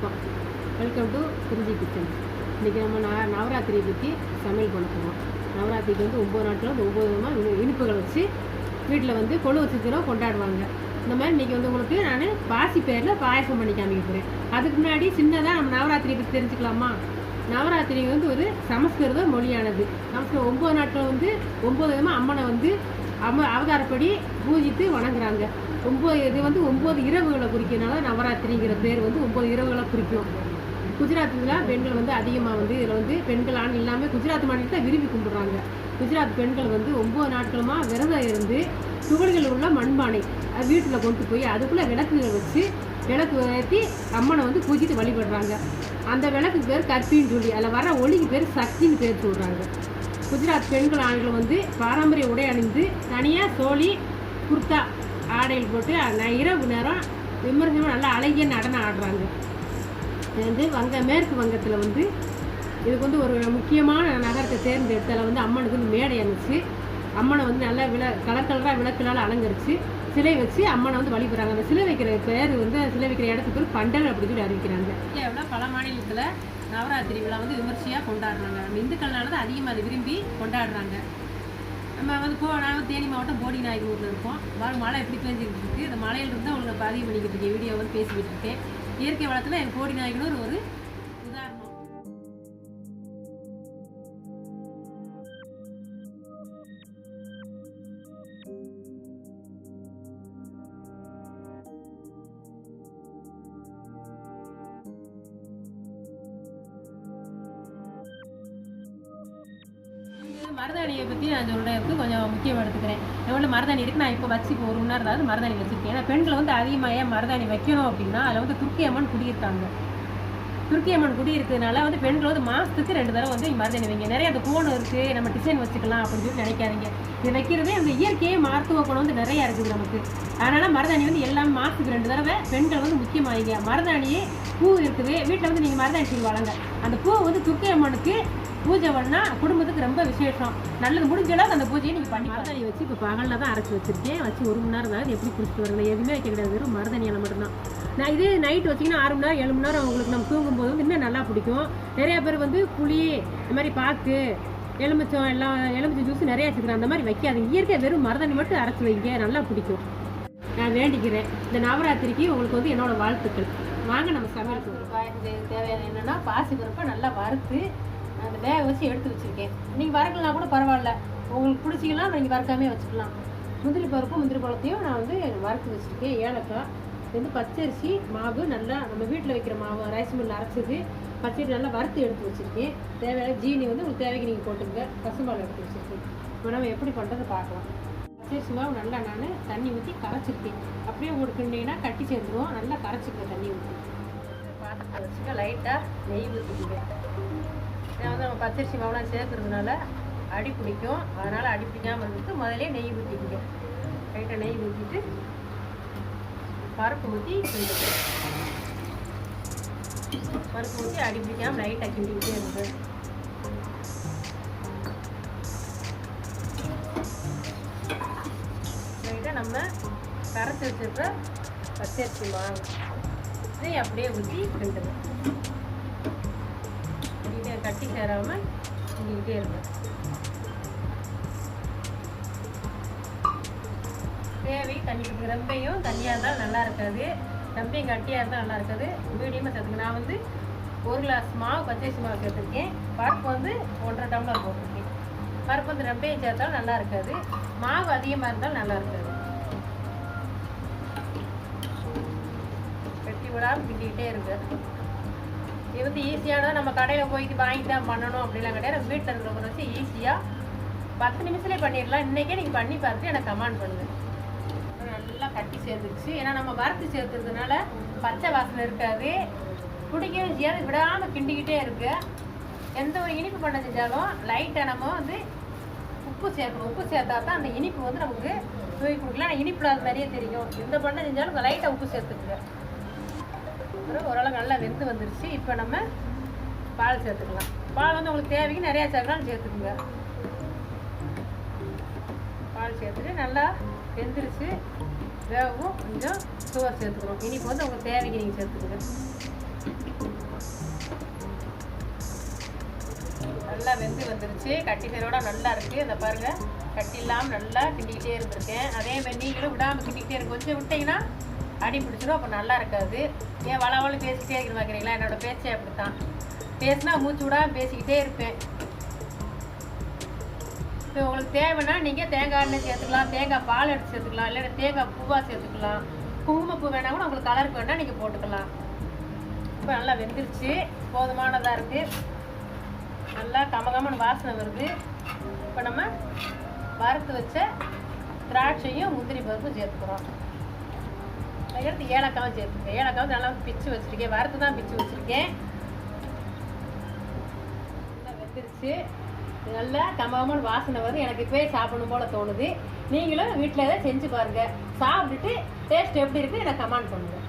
Welcome to Trichy kitchen இன்றைக்கி நம்ம ந நவராத்திரியை பற்றி சமையல் பண்ண போகிறோம் நவராத்திரிக்கு வந்து ஒம்பது நாட்டில் வந்து ஒம்பது விதமாக இனிப்புகள் வச்சு வீட்டில் வந்து கொழு வச்சுக்கிறோம் கொண்டாடுவாங்க. இந்த மாதிரி இன்றைக்கி வந்து உங்களுக்கு நான் பாசி பேரில் பாயசம் பண்ணி காமிக்க போகிறேன் அதுக்கு முன்னாடி சின்னதாக நம்ம நவராத்திரியை பற்றி தெரிஞ்சுக்கலாமா? நவராத்திரி வந்து ஒரு சமஸ்கிருத மொழியானது. நமக்கு ஒம்பது நாட்கள் வந்து ஒம்பது விதமாக அம்மனை வந்து அம்ம அவதாரப்படி பூஜித்து வணங்குறாங்க. ஒம்பது இது வந்து ஒம்பது இரவுகளை குறிக்கிறனால நவராத்திரிங்கிற பேர் வந்து ஒம்பது இரவுகளை குறிக்கும். குஜராத்தில் பெண்கள் வந்து அதிகமாக வந்து இதில் வந்து பெண்கள் ஆண் இல்லாமல் குஜராத் மாநிலத்தை விரும்பி கும்பிட்றாங்க. குஜராத் பெண்கள் வந்து ஒம்பது நாட்களுமா விரதம் இருந்து துகள்களில் உள்ள மண்பானை வீட்டில் கொண்டு போய் அதுக்குள்ளே விளக்குகள் வச்சு விளக்கு ஏற்றி அம்மனை வந்து பூஜித்து வழிபடுறாங்க. அந்த விளக்கு பேர் கற்பின்னு சொல்லி அதில் வர ஒளிக்கு பேர் சக்தின்னு பேர் சொல்கிறாங்க குஜராத் பெண்கள் ஆண்கள் வந்து பாரம்பரிய உடை அணிந்து தனியாக தோழி குர்த்தா ஆடைகள் போட்டு ந- இரவு நேரம் விமர்சனமாக நல்லா அழகிய நடனம் ஆடுறாங்க. இது வந்து வங்க மேற்கு வங்கத்தில் வந்து இதுக்கு வந்து ஒரு முக்கியமான நகரத்தை தேர்ந்தெடுத்து அதில் வந்து அம்மனுக்கு வந்து மேடை அமைச்சு அம்மனை வந்து நல்லா விள கலர் கலராக விளக்குனால அலங்கரித்து சிலை வச்சு அம்மனை வந்து வழிபடுறாங்க. அந்த சிலை வைக்கிற பேர் வந்து சிலை வைக்கிற இடத்துக்கு பேர் பண்டல் அப்படின்னு சொல்லி அறிவிக்கிறாங்க. இந்தியாவில் பல மாநிலத்தில் நவராத்திரி விழா வந்து விமர்சையாக கொண்டாடுறாங்க. நம்ம இந்துக்கள்னால தான் அதிகமாக அதை விரும்பி கொண்டாடுறாங்க. நம்ம வந்து போ நான் வந்து தேனி மாவட்டம் போடி நாயகர் ஊரில் இருக்கோம். வரும் மழை எப்படி பெஞ்சிக்கிட்டு இருக்குது இந்த மலையில இருந்து உங்களுக்கு பதிவு பண்ணிக்கிட்டு இருக்கேன் வீடியோ வந்து பேசிக்கிட்டு இருக்கேன். இயற்கை வளத்தில் எங்கள் போடி நாயகனூர் ஒரு உதாரணம். மருதாணியை பற்றி நான் சொல்கிறதுக்கு கொஞ்சம் முக்கியம் எடுத்துக்கிறேன். எவ்வளோ மருதாணி இருக்குது நான் இப்போ வச்சு இப்போ ஒரு மணி நேரம் அதாவது மருதாணி வச்சுருக்கேன். ஏன்னா பெண்கள் வந்து அதிகமாக ஏன் மருதாணி வைக்கணும் அப்படின்னா அதில் வந்து துர்க்கி அம்மன் குடியிருக்காங்க. துர்க்கி அம்மன் குடியிருக்கிறதுனால வந்து பெண்கள் வந்து மாதத்துக்கு ரெண்டு தடவை வந்து மருதாணி வைங்க. நிறைய அந்த கோணம் இருக்குது நம்ம டிசைன் வச்சுக்கலாம் அப்படின்னு சொல்லி நினைக்காதீங்க. இது வைக்கிறதே அந்த இயற்கையே மருத்துவ குணம் வந்து நிறையா இருக்குது நமக்கு. அதனால் மருதாணி வந்து எல்லாமே மாதத்துக்கு ரெண்டு தடவை பெண்கள் வந்து முக்கியமாகிங்க மருதாணியே பூ இருக்குது. வீட்டில் வந்து நீங்கள் மருதாணி செய்வாங்க அந்த பூ வந்து துர்க்கை அம்மனுக்கு பூஜை பண்ணா குடும்பத்துக்கு ரொம்ப விசேஷம். நல்லது முடிஞ்ச அளவுக்கு அந்த பூஜையை நீங்கள் பண்ணி மருதாணி வச்சு இப்போ பகலில் தான் அரைச்சி வச்சிருக்கேன். வச்சு ஒரு மணி நேரம் தான் எப்படி குடிச்சிட்டு வரணும்? எதுவுமே வைக்க கிடையாது. வெறும் மருதாணியால் மட்டும்தான். நான் இதே நைட் வச்சிங்கன்னா ஆறு மணி நேரம் ஏழு மணி நேரம் உங்களுக்கு நம்ம தூங்கும்போது வந்து இன்னும் நல்லா பிடிக்கும். நிறைய பேர் வந்து புளி இந்த மாதிரி பாக்கு எலுமிச்சம் எல்லாம் எலுமிச்சம் ஜூஸ் நிறைய வச்சுக்கிறேன் அந்த மாதிரி வைக்காதீங்க. இயற்கை வெறும் மருதாணி மட்டும் அரைச்சி வைங்க. நல்லா பிடிக்கும். நான் வேண்டிக்கிறேன். இந்த நவராத்திரிக்கு உங்களுக்கு வந்து என்னோட வாழ்த்துக்கள். வாங்க நம்ம சமையலுக்கு தேவையான என்னன்னா பாசி பருப்பை நல்லா வறுத்து அந்த வேக வச்சு எடுத்து வச்சுருக்கேன். நீங்கள் வறுக்கலாம் கூட பரவாயில்ல. உங்களுக்கு பிடிச்சிக்கலாம் நீங்கள் வறுக்காமே வச்சுக்கலாம். முந்திரி பருப்பும் முந்திரி பழத்தையும் நான் வந்து வறுத்து வச்சுருக்கேன். ஏலக்காய் வந்து பச்சரிசி மாவு நல்லா நம்ம வீட்டில் வைக்கிற மாவு ரைஸ் மில்லில் அரைச்சது பச்சரிசி நல்லா வறுத்து எடுத்து வச்சுருக்கேன். தேவையான ஜீனி வந்து உங்களுக்கு தேவைக்கு நீங்கள் போட்டுங்க பசும்பால் எடுத்து வச்சுருக்கேன். இப்போ நம்ம எப்படி பண்ணுறது பார்க்கலாம். பச்சரிசி மாவு நல்லா நான் தண்ணி ஊற்றி கரைச்சிருக்கேன். அப்படியே உங்களுக்கு கட்டி சேர்ந்துருவோம் நல்லா கரைச்சிருக்கேன் தண்ணி ஊற்றி பாத்திரத்தை வச்சுக்க லைட்டாக நெய் ஊற்றிக்குவேன் நான் வந்து நம்ம பச்சரிசி மாவுலாம் சேர்க்கறதுனால அடி பிடிக்கும். அதனால் அடி பிடிக்காமல் இருந்துட்டு முதலே நெய் ஊற்றிக்குங்க லைட்டாக நெய் ஊற்றிட்டு பருப்பு ஊற்றி பருப்பு ஊற்றி அடி பிடிக்காமல் லைட்டாக கிண்டிக்கிட்டே இருக்கு லைட்டாக நம்ம கரைச்சி வச்சிருக்க பச்சரிசி மாவு. வச்சு அப்படியே ஊற்றி கிண்டுவேன் கிண்டிட்டே கட்டி சேராமல் கிண்டிக்கிட்டே இருக்கும் தேவை தண்ணி கொடுக்கு ரொம்பையும் தண்ணியாக இருந்தால் நல்லா இருக்காது. ரொம்பையும் கட்டியாக இருந்தால் நல்லா இருக்காது. மீடியமாக சேர்த்துக்க நான் வந்து ஒரு கிளாஸ் மாவு பச்சரிசி மாவு சேர்த்துருக்கேன். பருப்பு வந்து ஒன்றரை டம்ளர் போட்டிருக்கேன். பருப்பு வந்து ரொம்பையும் சேர்த்தாலும் நல்லா இருக்காது. மாவு அதிகமாக இருந்தாலும் நல்லா இருக்காது. கட்டி விடாமல் கிண்டிக்கிட்டே இருக்கு இது வந்து ஈஸியானது நம்ம கடையில் போயிட்டு வாங்கி தான் பண்ணணும் அப்படிலாம் கிடையாது. வீட்டில் இருக்கிறவங்க வச்சு ஈஸியாக பத்து நிமிஷத்துலேயே பண்ணிடலாம். இன்றைக்கே நீங்கள் பண்ணி பார்த்துட்டு எனக்கு கமெண்ட் பண்ணுங்கள் நல்லா கட்டி சேர்த்துச்சு ஏன்னா நம்ம வறுத்து சேர்த்துறதுனால பச்சை வாசனை இருக்காது. பிடிக்கவும் செய்யாது. விடாமல் கிண்டிக்கிட்டே இருக்கு எந்த ஒரு இனிப்பு பண்ண செஞ்சாலும் லைட்டாக நம்ம வந்து உப்பு சேர்க்கணும். உப்பு சேர்த்தா தான் அந்த இனிப்பு வந்து நமக்கு தூக்கி கொடுக்கலாம். ஆனால் இனிப்பில் அது நிறைய தெரியும். எந்த பண்ண செஞ்சாலும் லைட்டாக உப்பு சேர்த்துக்குங்க. அப்புறம் ஓரளவு நல்லா வெந்து வந்துருச்சு. இப்போ நம்ம பால் சேர்த்துக்கலாம். பால் வந்து உங்களுக்கு தேவைக்கு நிறையா சேர்க்கலாம் சேர்த்துக்கோங்க. பால் சேர்த்துட்டு நல்லா வெந்துருச்சு. வேகவும் கொஞ்சம் சுவர் சேர்த்துக்கணும். இனிப்பு வந்து உங்களுக்கு தேவைக்கு நீங்கள் சேர்த்துக்கோங்க. நல்லா வெந்து வந்துருச்சு. கட்டி சைரோட நல்லா இருக்குது இந்த பாருங்கள் கட்டி இல்லாமல் நல்லா கிண்டிக்கிட்டே இருந்திருக்கேன். அதே மாதிரி நீங்களும் விடாமல் கிண்டிக்கிட்டே இருக்கும் கொஞ்சம் விட்டிங்கன்னா அடி பிடிச்சிடும் அப்போ நல்லா இருக்காது. ஏன் வளவளம் பேசிக்கிட்டே இருக்கிற பார்க்குறீங்களா என்னோட பேச்சே அப்படித்தான். பேசினா மூச்சு விடாம பேசிக்கிட்டே இருப்பேன். இப்போ உங்களுக்கு தேவைன்னா நீங்கள் தேங்காய் எண்ணெய் சேர்த்துக்கலாம். தேங்காய் பால் எடுத்து சேர்த்துக்கலாம். இல்லைன்னா தேங்காய் பூவாக சேர்த்துக்கலாம். குங்குமப்பூ வேணால் கூட உங்களுக்கு கலருக்கு வேணால் நீங்கள் போட்டுக்கலாம். இப்போ நல்லா வெந்துருச்சு. போதுமானதாக இருக்குது நல்லா கமகமன்னு வாசனை வருது. இப்போ நம்ம வறுத்து வச்ச திராட்சையும் முந்திரி பருப்பும் சேர்த்துக்கிறோம். எடுத்து ஏலக்காவும் சேர்த்துக்கேன் ஏலக்காவும் நல்லா பிச்சு வச்சுருக்கேன். வறுத்து தான் பிச்சு வச்சுருக்கேன். நல்லா வெந்துருச்சு. நல்லா கமகமன்னு வாசனை வரும் எனக்கு இப்போயே சாப்பிடணும் போல தோணுது. நீங்களும் வீட்டில் எதாவது செஞ்சு பாருங்கள் சாப்பிட்டுட்டு டேஸ்ட் எப்படி இருக்குது எனக்கு கமெண்ட் பண்ணுங்கள்